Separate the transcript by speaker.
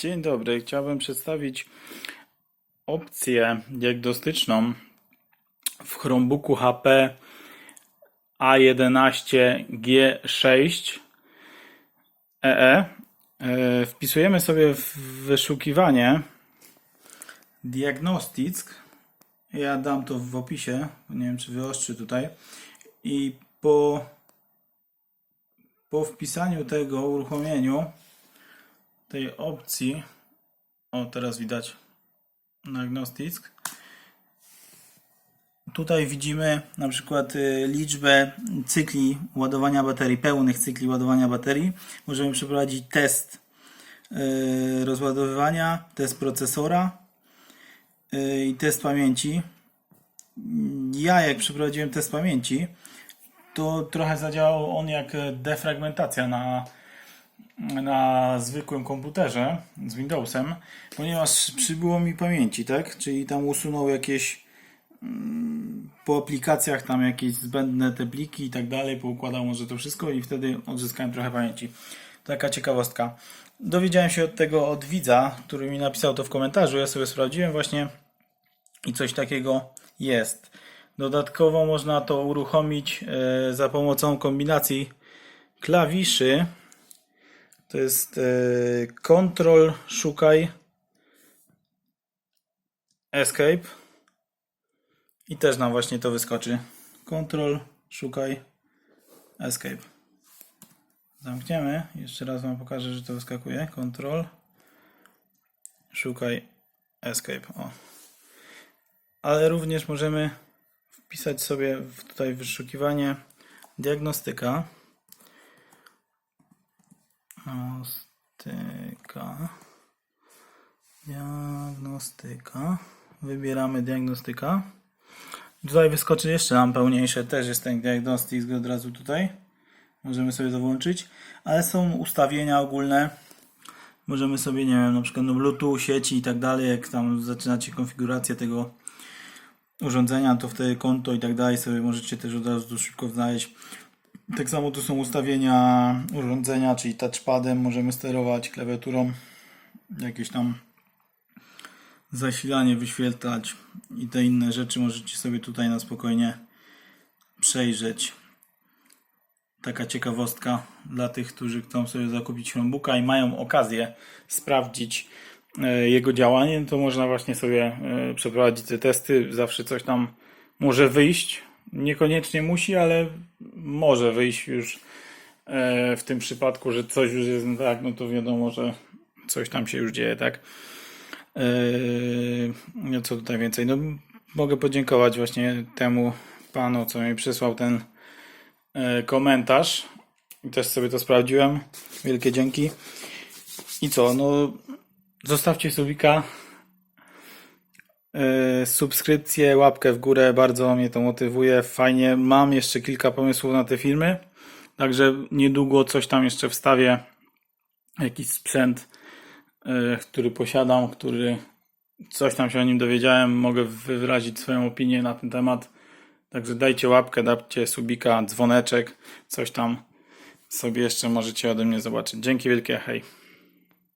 Speaker 1: Dzień dobry. Chciałbym przedstawić opcję diagnostyczną w Chromebooku HP A11G6 EE. Wpisujemy sobie w wyszukiwanie Diagnostics. Ja dam to w opisie. Nie wiem, czy wyostrzy tutaj. I po, po wpisaniu tego, uruchomieniu tej opcji, o teraz widać Diagnostics, tutaj widzimy na przykład y, liczbę cykli ładowania baterii, pełnych cykli ładowania baterii. Możemy przeprowadzić test y, rozładowywania, test procesora y, i test pamięci. Ja jak przeprowadziłem test pamięci, to trochę zadziałał on jak defragmentacja na na zwykłym komputerze z Windowsem, ponieważ przybyło mi pamięci, tak? Czyli tam usunął jakieś mm, po aplikacjach tam jakieś zbędne te pliki i tak dalej, poukładał może to wszystko i wtedy odzyskałem trochę pamięci. Taka ciekawostka. Dowiedziałem się od tego od widza, który mi napisał to w komentarzu. Ja sobie sprawdziłem właśnie i coś takiego jest. Dodatkowo można to uruchomić e, za pomocą kombinacji klawiszy to jest e, Control, szukaj, Escape. I też nam właśnie to wyskoczy. Control, szukaj, Escape. Zamkniemy. Jeszcze raz Wam pokażę, że to wyskakuje. Control, szukaj, Escape. O. Ale również możemy wpisać sobie w tutaj wyszukiwanie diagnostyka. Diagnostyka. Diagnostyka. Wybieramy diagnostyka. Tutaj wyskoczy jeszcze nam pełniejsze. Też jest ten diagnostyk od razu tutaj. Możemy sobie to włączyć. Ale są ustawienia ogólne. Możemy sobie, nie wiem, na przykład no Bluetooth, sieci i tak dalej. Jak tam zaczynacie konfigurację tego urządzenia, to wtedy konto i tak dalej sobie możecie też od razu szybko znaleźć. Tak samo tu są ustawienia urządzenia, czyli touchpadem możemy sterować, klawiaturą jakieś tam zasilanie wyświetlać i te inne rzeczy możecie sobie tutaj na spokojnie przejrzeć. Taka ciekawostka dla tych, którzy chcą sobie zakupić Chromebooka i mają okazję sprawdzić e, jego działanie, to można właśnie sobie e, przeprowadzić te testy. Zawsze coś tam może wyjść. Niekoniecznie musi, ale może wyjść już e, w tym przypadku, że coś już jest tak, no to wiadomo, że coś tam się już dzieje, tak? No co tutaj więcej? No mogę podziękować właśnie temu panu, co mi przysłał ten e, komentarz. I też sobie to sprawdziłem. Wielkie dzięki. I co? No zostawcie subika, subskrypcję, łapkę w górę. Bardzo mnie to motywuje. Fajnie. Mam jeszcze kilka pomysłów na te filmy. Także niedługo coś tam jeszcze wstawię. Jakiś sprzęt, e, który posiadam, który coś tam się o nim dowiedziałem. Mogę wyrazić swoją opinię na ten temat. Także dajcie łapkę, dajcie subika, dzwoneczek, coś tam sobie jeszcze możecie ode mnie zobaczyć. Dzięki wielkie, hej.